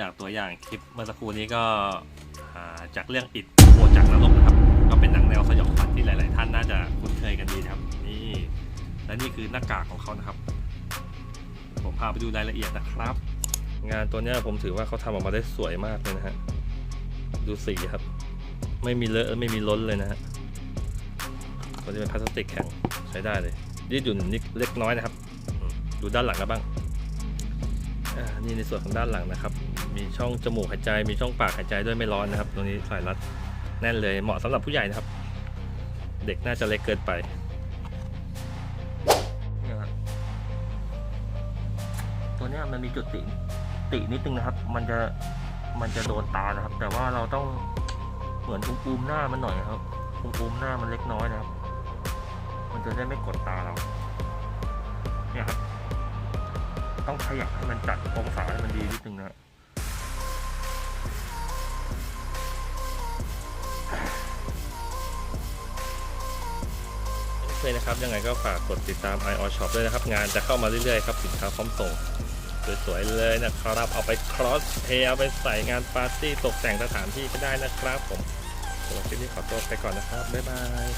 จากตัวอย่างคลิปเมื่อสักครู่นี้ก็จากเรื่องอิดโคจากนรกนะครับ ก็เป็นหนังแนวสยองขวัญที่หลาย ๆ ท่านน่าจะคุ้นเคยกันดีนะครับนี่และนี่คือหน้ากากของเขานะครับ ผมพาไปดูรายละเอียดนะครับ งานตัวเนี้ยผมถือว่าเขาทำออกมาได้สวยมากเลยนะฮะดูสีครับ ไม่มีเลอะไม่มีล้นเลยนะฮะตัวนี้เป็นพลาสติกแข็งใช้ได้เลยยืดหยุ่นนิดเล็กน้อยนะครับ ดูด้านหลังกันบ้าง นี่ในส่วนของด้านหลังนะครับ มีช่องจมูกหายใจ มีช่องปากหายใจด้วยไม่ร้อนนะครับ ตรงนี้สายรัดแน่นเลยเหมาะสำหรับผู้ใหญ่นะครับ เด็กน่าจะเล็กเกินไปตัวนี้มันมีจุดติตินิดนึงนะครับ มันจะมันจะโดนตานะครับ แต่ว่าเราต้องเหมือนอุ้มๆหน้ามันหน่อยครับอุ้มปูมๆหน้ามันเล็กน้อยนะครับ มันจะได้ไม่กดตาเรา ต้องขยับให้มันจัดองศาให้มันดีนิดนึงนะเคยนะครับ ยังไงก็ฝากกดติดตาม i o Shop ด้วยนะครับ งานจะเข้ามาเรื่อยๆครับ สินค้าพร้อมส่ง สวยๆเลยนะครับ เอาไปครอสเพย์เอาไปใส่งานปาร์ตี้ตกแต่งสถานที่ก็ได้นะครับผมสำหรับคลิปนี้ขอตัวไปก่อนนะครับ บ๊ายบาย